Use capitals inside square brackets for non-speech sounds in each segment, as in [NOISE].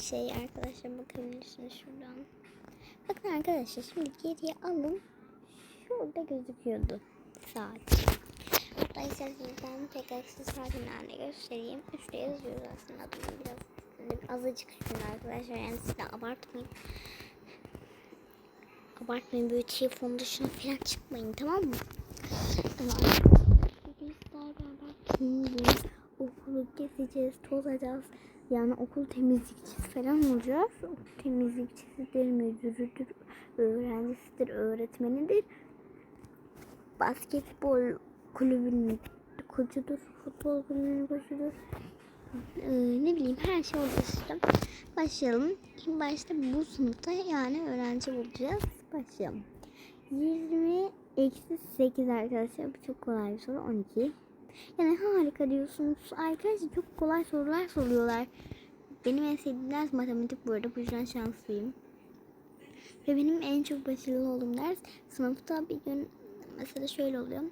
şey arkadaşlar bakabilirsiniz şuradan. Bakın arkadaşlar şimdi geriye alın. Şurada gözüküyordu saat. Hatta isterseniz ben tekrar size saatin haline göstereyim. Üstte yazıyor aslında adını biraz azıcık üstünde arkadaşlar. Yani siz abartmayın. Abartmayın böyle telefon dışına falan çıkmayın tamam mı? Bugün sizlerle beraber gezeceğiz, tozacağız. Yani okul temizlikçisi falan olacağız. Okul temizlikçisidir, müdürüdür, öğrencisidir, öğretmenidir. Basketbol kulübünün koçudur, futbol kulübünün koçudur. Ee, ne bileyim her şey olacak. Başlayalım. İlk başta bu sınıfta yani öğrenci bulacağız. Başlayalım. 20 eksi 8 arkadaşlar. Bu çok kolay bir soru. 12. Yani harika diyorsunuz. Arkadaşlar çok kolay sorular soruyorlar. Benim en sevdiğim ders matematik bu arada. Bu yüzden şanslıyım. Ve benim en çok başarılı olduğum ders sınıfta bir gün mesela şöyle oluyor.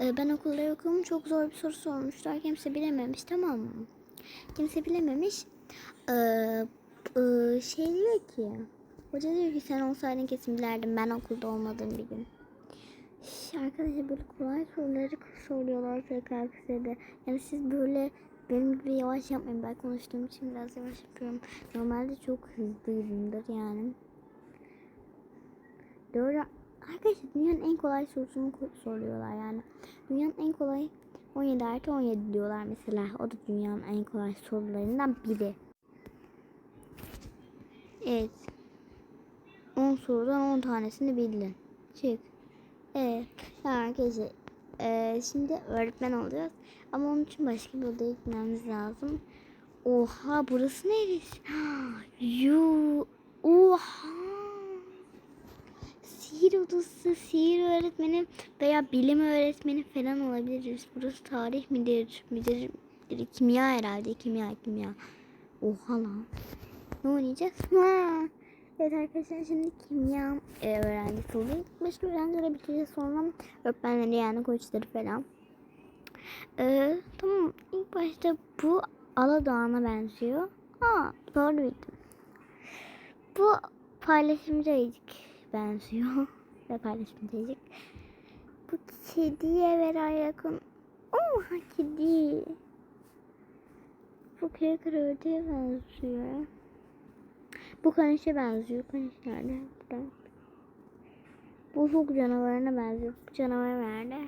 Ee, Ben okulda yokum. Çok zor bir soru sormuşlar. Kimse bilememiş tamam mı? Kimse bilememiş. Ee, e, şey diyor ki Hoca diyor ki sen olsaydın kesin bilerdin ben okulda olmadığım bir gün. Arkadaşlar böyle kolay soruları soruyorlar PKX'de. Yani siz böyle benim gibi yavaş yapmayın. Ben konuştuğum için biraz yavaş yapıyorum. Normalde çok hızlıyımdır yani. Doğru. Arkadaşlar dünyanın en kolay sorusunu soruyorlar yani. Dünyanın en kolay 17 artı 17 diyorlar mesela. O da dünyanın en kolay sorularından biri. Evet. 10 sorudan 10 tanesini bildin. Çık. Evet. Arkadaşlar eee, şimdi öğretmen olacağız. Ama onun için başka bir odaya gitmemiz lazım. Oha burası neresi? [GASPS] Yu. Oha. Sihir odası, sihir öğretmeni veya bilim öğretmeni falan olabiliriz. Burası tarih midir? Midir? midir? Kimya herhalde. Kimya, kimya. Oha lan. Ne oynayacağız? Ha. Evet arkadaşlar şimdi kimya e, öğrencisi oluyor. Başka öğrencilere bitireceğiz sonra öğretmenleri yani koçları falan. E, tamam ilk başta bu Aladağ'a benziyor. Aa doğru bildim. Bu paylaşımcı benziyor. [LAUGHS] Ve paylaşımcı. Bu kediye veren yakın. Oha kedi. Bu kere ördeye benziyor. Bu kanişe benziyor. Kaniş nerede? Burada. Bu çok canavarına benziyor. Bu canavar nerede?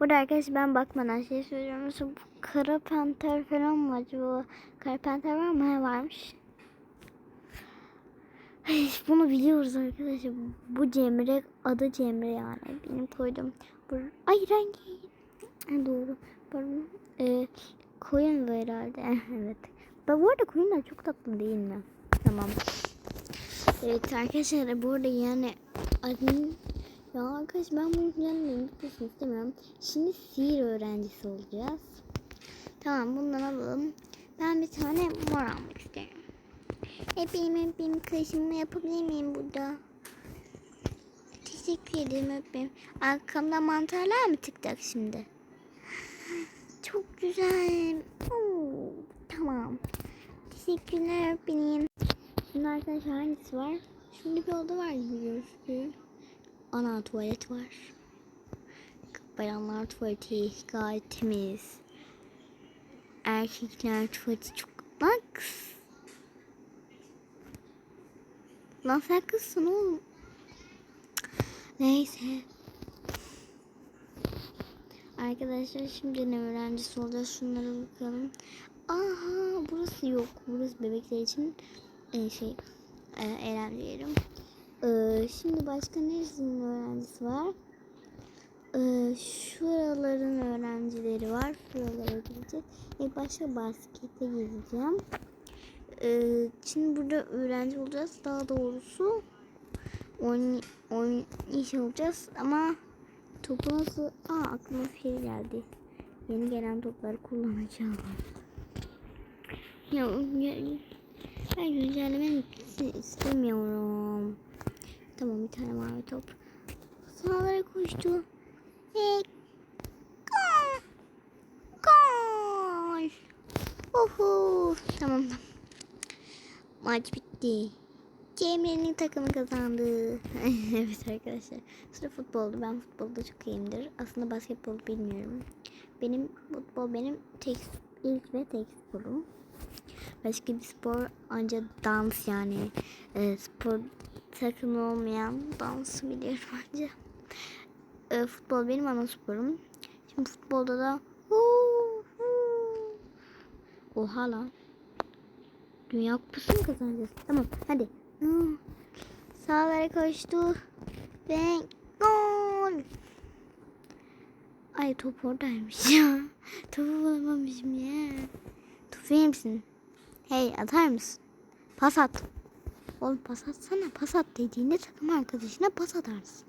Burada arkadaşlar ben bakmadan şey söylüyorum. Mesela bu kara panter falan mı acaba? Kara panter var mı? He varmış. Ay, bunu biliyoruz arkadaşlar. Bu Cemre adı Cemre yani. Benim koydum. Ay rengi. Ha, doğru. Pardon. Ee, koyun bu herhalde. [LAUGHS] evet. Ben bu arada koyunlar çok tatlı değil mi? Tamam. Evet arkadaşlar bu arada yani adın ya arkadaş ben bunu planlamayı bitmesin istemiyorum. Şimdi sihir öğrencisi olacağız. Tamam bundan alalım. Ben bir tane mor almak isterim. Öpeyim öpeyim kaşımı yapabilir miyim burada? Teşekkür ederim öpeyim. Arkamda mantarlar mı tıktak şimdi? Çok güzel. Oo, tamam. Teşekkürler öpeyim. Şimdi arkadaşlar hangisi var? Şimdi bir oda var gibi gözüküyor. Ana tuvalet var. Bayanlar tuvaleti gayet temiz. Erkekler tuvaleti çok... Lan kız. Lan sen kızsın oğlum. Neyse. Arkadaşlar şimdi ne öğrencisi olacağız? Şunlara bakalım. Aha burası yok. Burası bebekler için e, şey e, eğlencelerim. E, şimdi başka neresinin öğrencisi var? E, şuraların öğrencileri var. Şuralara gideceğiz. İlk başta baskete gideceğim. E, şimdi burada öğrenci olacağız. Daha doğrusu oyun, oyun iş olacağız ama topu nasıl... Aa aklıma bir şey geldi. Yeni gelen topları kullanacağım. Ya, ben güncelleme bitsin istemiyorum. Tamam bir tane mavi top. Sağlara koştu. Ve gol. Gol. Uhu. Tamam. Maç bitti. Cemre'nin takımı kazandı. [LAUGHS] evet arkadaşlar. Sıra futboldu. Ben futbolda çok iyiyimdir. Aslında basketbol bilmiyorum. Benim futbol benim tek ilk ve tek sporum. Başka bir spor ancak dans yani. E, spor takımı olmayan dansı biliyorum [LAUGHS] ancak. E, futbol benim ana sporum. Şimdi futbolda da Oha lan. Dünya kupası mı kazanacağız? Tamam hadi. Sağlara koştu. Ve gol. Ay top oradaymış ya. [LAUGHS] Topu bulamamışım ya. Top verir misin? Hey atar mısın? Pas at. Oğlum pas atsana. Pas at dediğinde takım arkadaşına pas atarsın.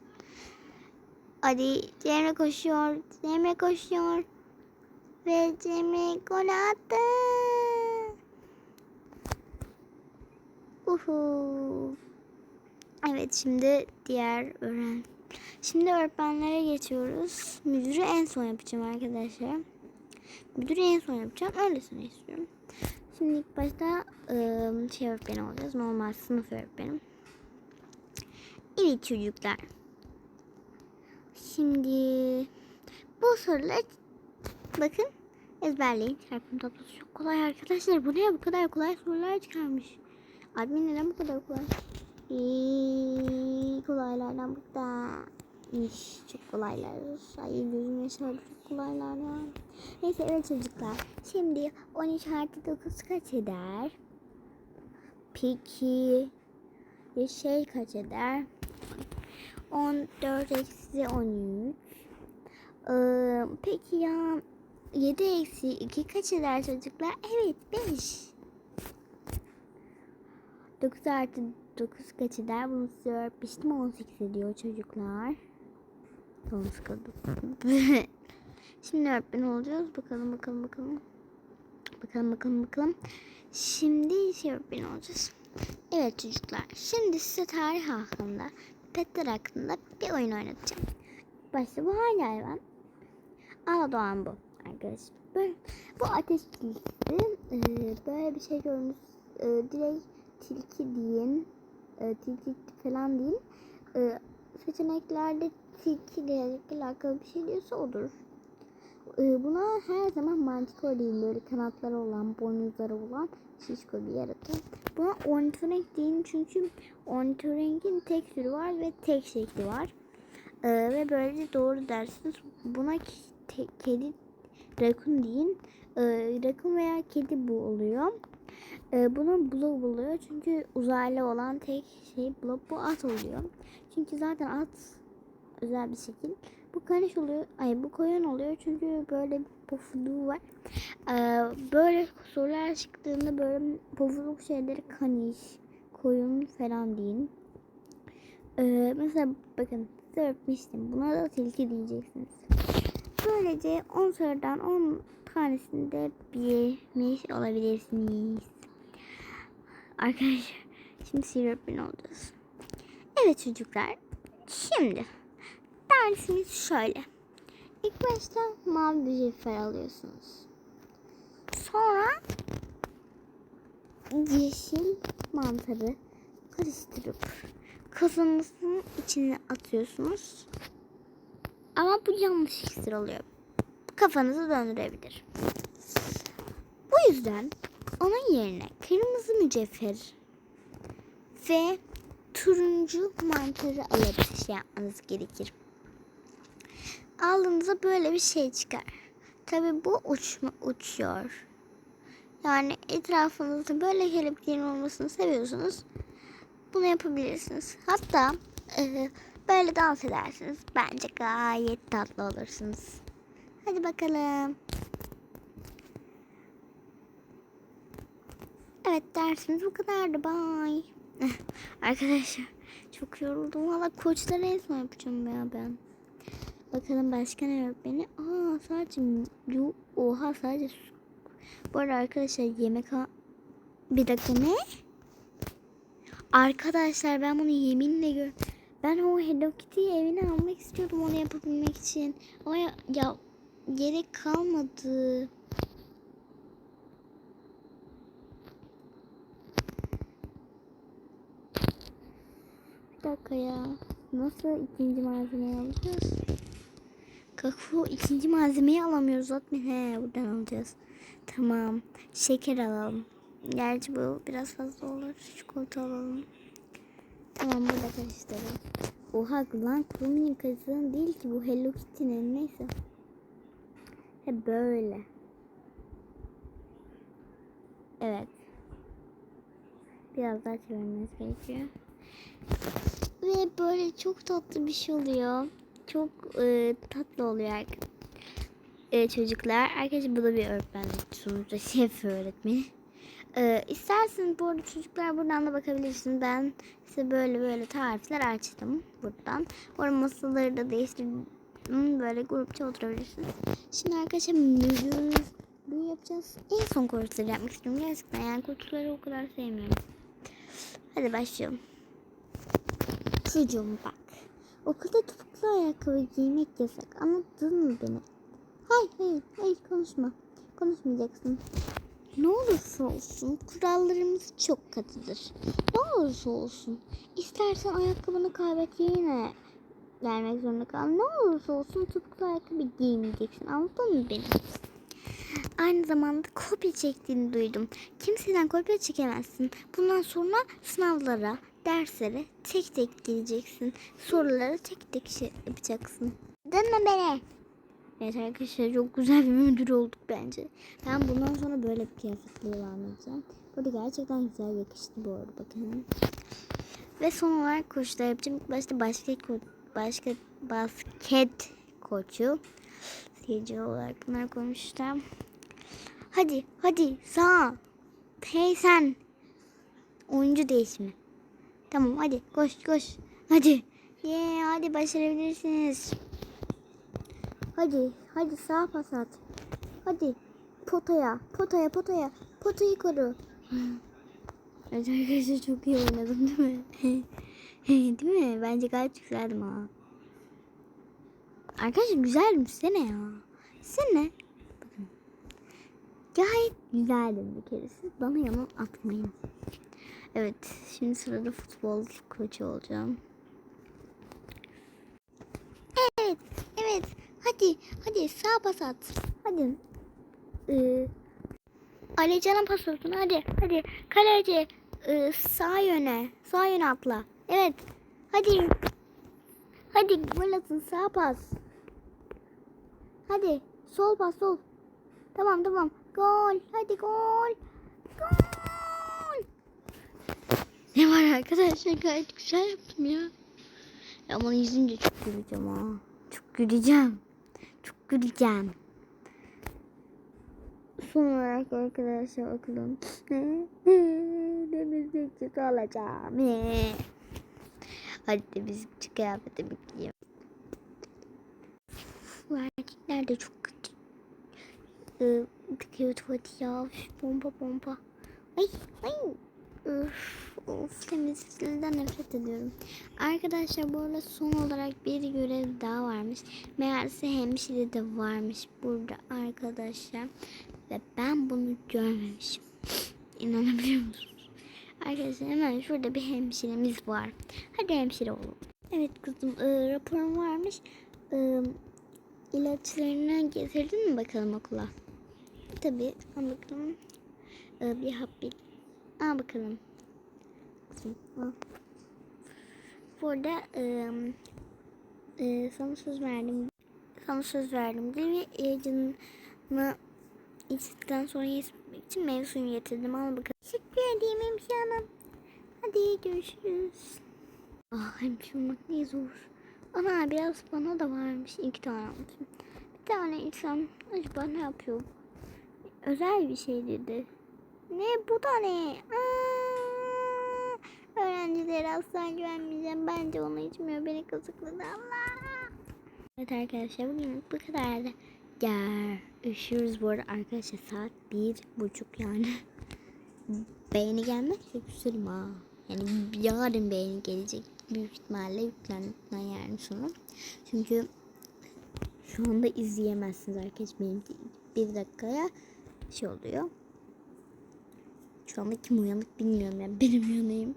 Hadi Cemre koşuyor. Cemre koşuyor. Ve Cemre gol attı. Uhu. Evet şimdi diğer öğren. Şimdi öğretmenlere geçiyoruz. Müdürü en son yapacağım arkadaşlar. Müdürü en son yapacağım. Öylesine istiyorum. Şimdi ilk başta ıı, şey öğretmeni olacağız. Normal sınıf öğretmenim. Evet çocuklar. Şimdi bu soruları bakın ezberleyin. Çarpım tablosu çok kolay arkadaşlar. Bu ne bu kadar kolay sorular çıkarmış. Admin neden bu kadar kolay? İyi, kolaylardan bu da. İş çok kolaylar. Ay gözüm yaşardı çok kolaylar ya. Neyse evet çocuklar. Şimdi 13 artı 9 kaç eder? Peki bir şey kaç eder? 14 eksi 13. Ee, peki ya 7 eksi 2 kaç eder çocuklar? Evet 5. 9 artı 9 kaç eder? Bunu size öğretmiştim 18 ediyor çocuklar. Tamam sıkıldım. [LAUGHS] Şimdi öğretmen olacağız. Bakalım bakalım bakalım. Bakalım bakalım bakalım. Şimdi şey öğretmen olacağız. Evet çocuklar. Şimdi size tarih hakkında, petler hakkında bir oyun oynatacağım. Başta bu hangi hayvan? Aa doğan bu arkadaşlar. Böyle, bu ateş tilkisi. Ee, böyle bir şey görmüş. Ee, direkt tilki deyin. Ee, tilki falan değil. Ee, seçeneklerde gelecekle alakalı bir şey diyorsa odur. Ee, buna her zaman manticore değil böyle kanatları olan, boynuzları olan şişko bir yaratık. Buna ornitorenk deyin çünkü ornitorenk'in tek türü var ve tek şekli var. Ee, ve böylece doğru dersiniz. Buna ke- kedi rakun deyin. Ee, rakun veya kedi bu oluyor. Ee, bunun blob oluyor çünkü uzaylı olan tek şey blob bu at oluyor. Çünkü zaten at özel bir şekil. Bu kaniş oluyor. Ay bu koyun oluyor çünkü böyle bir pofuduğu var. Ee, böyle sorular çıktığında böyle pofuduk şeyleri kaniş, koyun falan deyin. Ee, mesela bakın size öpmüştüm. Buna da tilki diyeceksiniz. Böylece 10 sorudan 10 tanesinde bilmiş olabilirsiniz. Arkadaşlar şimdi sihir öğretmeni olacağız. Evet çocuklar. Şimdi dersimiz şöyle. İlk başta mavi bir cevher alıyorsunuz. Sonra yeşil mantarı karıştırıp kazanınızın içine atıyorsunuz. Ama bu yanlış iksir oluyor. Kafanızı döndürebilir. Bu yüzden onun yerine kırmızı mücevher ve turuncu mantarı alıp şey yapmanız gerekir. Aldığınızda böyle bir şey çıkar. Tabi bu uçma, uçuyor. Yani etrafınızda böyle kelebeklerin olmasını seviyorsunuz. Bunu yapabilirsiniz. Hatta e, böyle dans edersiniz. Bence gayet tatlı olursunuz. Hadi bakalım. Evet dersimiz bu kadardı. Bye. [LAUGHS] Arkadaşlar çok yoruldum. Valla koçları en son yapacağım ya ben. Bakalım başka ne öğretmeni? Aa sadece yo, oha sadece su. Bu arada arkadaşlar yemek ha... Bir dakika ne? Arkadaşlar ben bunu yeminle gör. Ben o Hello Kitty'yi evine almak istiyordum onu yapabilmek için. Ama ya, ya gerek kalmadı. Bir dakika ya. Nasıl ikinci malzemeyi alacağız? Kakao ikinci malzemeyi alamıyoruz zaten. He buradan alacağız. Tamam. Şeker alalım. Gerçi bu biraz fazla olur. Çikolata alalım. Tamam burada karıştıralım. Oha lan Kurumi'nin kızının değil ki bu Hello Kitty'nin neyse. He böyle. Evet. Biraz daha çevirmemiz gerekiyor. Ve böyle çok tatlı bir şey oluyor. Çok e, tatlı oluyor e, çocuklar. Arkadaşlar bu da bir öğretmenlik sonuçta [LAUGHS] şef öğretmeni. E, isterseniz bu arada çocuklar buradan da bakabilirsiniz. Ben size böyle böyle tarifler açtım buradan. Orada masaları da değiştirdim. Böyle grupça oturabilirsiniz. Şimdi arkadaşlar müdür bunu yapacağız. En son kursları yapmak istiyorum gerçekten. Yani kursları o kadar sevmiyorum. Hadi başlayalım. Çocuğum bak. Okulda topuklu ayakkabı giymek yasak. Anladın mı beni? Hayır hayır hayır konuşma. Konuşmayacaksın. Ne olursa olsun kurallarımız çok katıdır. Ne olursa olsun. İstersen ayakkabını kaybet yine vermek zorunda kal. Ne olursa olsun topuklu ayakkabı giymeyeceksin. Anladın mı beni? Aynı zamanda kopya çektiğini duydum. Kimseden kopya çekemezsin. Bundan sonra sınavlara, derslere tek tek geleceksin. Soruları tek tek şey yapacaksın. Dönme beni. Evet arkadaşlar çok güzel bir müdür olduk bence. Ben bundan sonra böyle bir kıyafetle devam edeceğim. Burada gerçekten güzel yakıştı bu arada bakın. Ve son olarak koşular yapacağım. İlk başta basket, ko- basket, koçu. Seyirci olarak bunları konuşacağım. Hadi hadi sağ. Hey sen. Oyuncu değişimi. Tamam hadi koş koş. Hadi. Yeah, hadi başarabilirsiniz. Hadi hadi sağ pas at. Hadi potaya potaya potaya potayı koru. Evet arkadaşlar çok iyi oynadım değil mi? [LAUGHS] değil mi? Bence gayet güzeldim ha. Arkadaşlar güzeldim size ne ya? Size ne? Bakın. Gayet güzeldim bir kere. Siz bana yalan atmayın. Evet şimdi sırada futbol koçu olacağım. Evet evet hadi hadi sağ pas at. Hadi. Ee, Alican'a pas atın hadi hadi kaleci ee, sağ yöne sağ yöne atla. Evet hadi hadi gol atın sağ pas. Hadi sol pas sol. Tamam tamam gol hadi. Gol. Ne var arkadaşlar gayet güzel yaptım ya. Ama yüzünce çok güleceğim ha. Çok güleceğim. Çok güleceğim. Son olarak arkadaşlar bakalım. Temizlikçisi olacağım. Hadi temizlikçi kıyafetimi giyeyim. Bu erkekler de çok kötü. Ee, kötü ya. Bomba bomba. Ay ay. Üf, of temizlikten nefret ediyorum. Arkadaşlar bu arada son olarak bir görev daha varmış. Meğerse hemşire de varmış burada arkadaşlar. Ve ben bunu görmemişim. [LAUGHS] İnanabiliyor musunuz? Arkadaşlar hemen şurada bir hemşiremiz var. Hadi hemşire olalım. Evet kızım e, raporum varmış. E, ilaçlarını getirdin mi bakalım okula? Tabii. Al bakalım. E, bir hap bir Al bakalım. Kızım al. Burada e, e, sana söz verdim. Sana söz verdim diye bir ilacını içtikten sonra içmek için meyve suyu getirdim. Al bakalım. Teşekkür edeyim hemşire hanım. Hadi görüşürüz. Ah hemşire olmak ne zor. Ana biraz bana da varmış. iki tane almışım. Bir tane insan acaba ne yapıyor? Özel bir şey dedi. Ne bu da ne? Aa, öğrencilere asla güvenmeyeceğim. Bence onu içmiyor. Beni kazıkladı. Allah. Evet arkadaşlar bugün bu kadardı. Görüşürüz bu arada arkadaşlar saat bir buçuk yani. beğeni gelmezse küserim ha. Yani yarın beğeni gelecek. Büyük ihtimalle yüklenmekten yani sonra. Çünkü şu anda izleyemezsiniz arkadaşlar. Benimki bir dakikaya şey oluyor. Şu anda kim uyanık bilmiyorum yani benim uyanayım.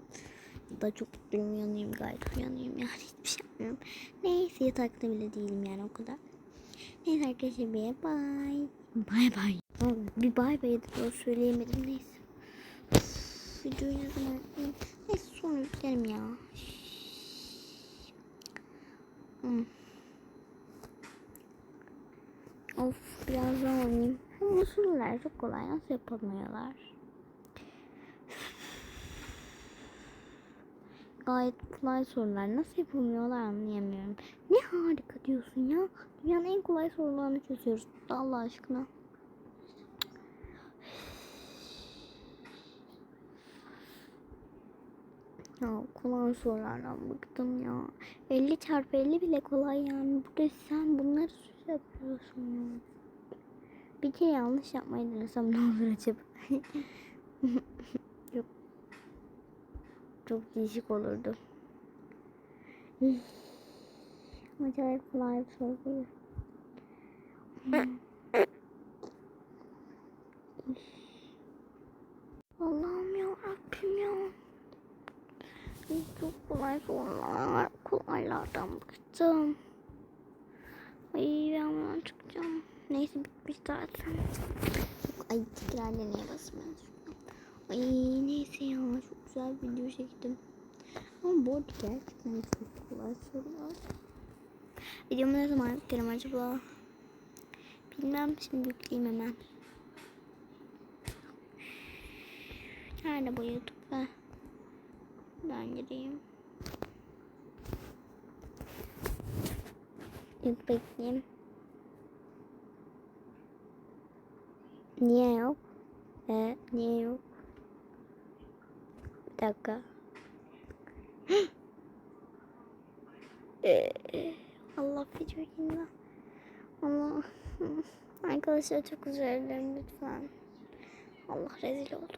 Da çok mutluyum uyanıyorum gayet uyanıyorum yani hiçbir şey yapmıyorum. Neyse yatakta bile değilim yani o kadar. Neyse arkadaşlar bye bye. Bye bye. Bir bye bye da söyleyemedim neyse. Uf, videoyu ne zaman? Neyse sonra yüklerim ya. Hmm. Of biraz daha oynayayım. Bu sorular çok kolay. Nasıl yapamıyorlar? Gayet kolay sorular. Nasıl yapamıyorlar anlayamıyorum. Ne harika diyorsun ya. Dünyanın en kolay sorularını çözüyoruz. Allah aşkına. Ya kolay sorulardan bıktım ya. 50 çarpı 50 bile kolay yani. Burada sen bunları süs yapıyorsun ya. Bir kere yanlış yapmayı denesem ne olur acaba? [LAUGHS] Çok değişik olurdu. Acayip kolay bir soru bu. Allah'ım ya Rabbim ya. Çok kolay sorular. Kolaylardan bıktım. Ay ben buradan çıkacağım. Neyse bitmiş zaten. Ay tekrar deneye basmaya Ay neyse ya çok güzel bir video çektim. Ama bu arada gerçekten çok kolay sorular. Videomu ne zaman yüklerim acaba? Bilmem şimdi yükleyeyim hemen. Nerede bu YouTube? Ben gireyim. Yok bekleyeyim. Niye yok? Ee, niye yok? Bir dakika. [GASPS] Allah video yine. Allah. [LAUGHS] Arkadaşlar çok özür dilerim lütfen. Allah rezil olduk.